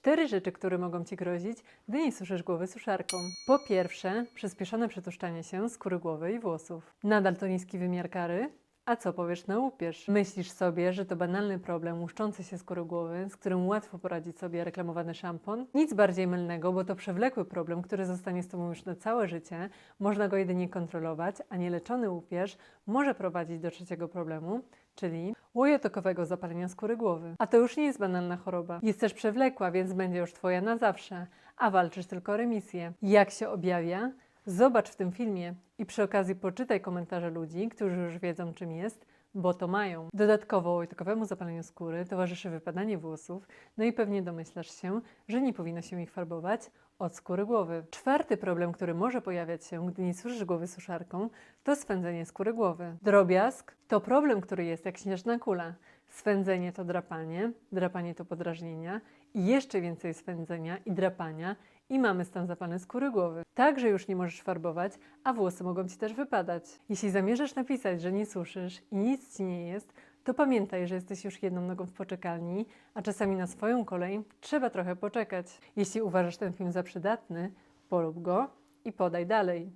Cztery rzeczy, które mogą Ci grozić, gdy nie suszysz głowy suszarką. Po pierwsze, przyspieszone przetłuszczanie się skóry głowy i włosów. Nadal to niski wymiar kary? A co powiesz na łupież? Myślisz sobie, że to banalny problem łuszczący się skóry głowy, z którym łatwo poradzić sobie reklamowany szampon? Nic bardziej mylnego, bo to przewlekły problem, który zostanie z Tobą już na całe życie. Można go jedynie kontrolować, a nieleczony łupież może prowadzić do trzeciego problemu, czyli łojotokowego zapalenia skóry głowy. A to już nie jest banalna choroba. Jest też przewlekła, więc będzie już Twoja na zawsze, a walczysz tylko o remisję. Jak się objawia? Zobacz w tym filmie i przy okazji poczytaj komentarze ludzi, którzy już wiedzą czym jest, bo to mają. Dodatkowo łojotokowemu zapaleniu skóry towarzyszy wypadanie włosów, no i pewnie domyślasz się, że nie powinno się ich farbować od skóry głowy. Czwarty problem, który może pojawiać się, gdy nie suszysz głowy suszarką, to swędzenie skóry głowy. Drobiazg to problem, który jest jak śnieżna kula. Swędzenie to drapanie, drapanie to podrażnienia i jeszcze więcej swędzenia i drapania i mamy stan zapalny skóry głowy. Także już nie możesz farbować, a włosy mogą Ci też wypadać. Jeśli zamierzasz napisać, że nie suszysz i nic Ci nie jest, to pamiętaj, że jesteś już jedną nogą w poczekalni, a czasami na swoją kolej trzeba trochę poczekać. Jeśli uważasz ten film za przydatny, polub go i podaj dalej.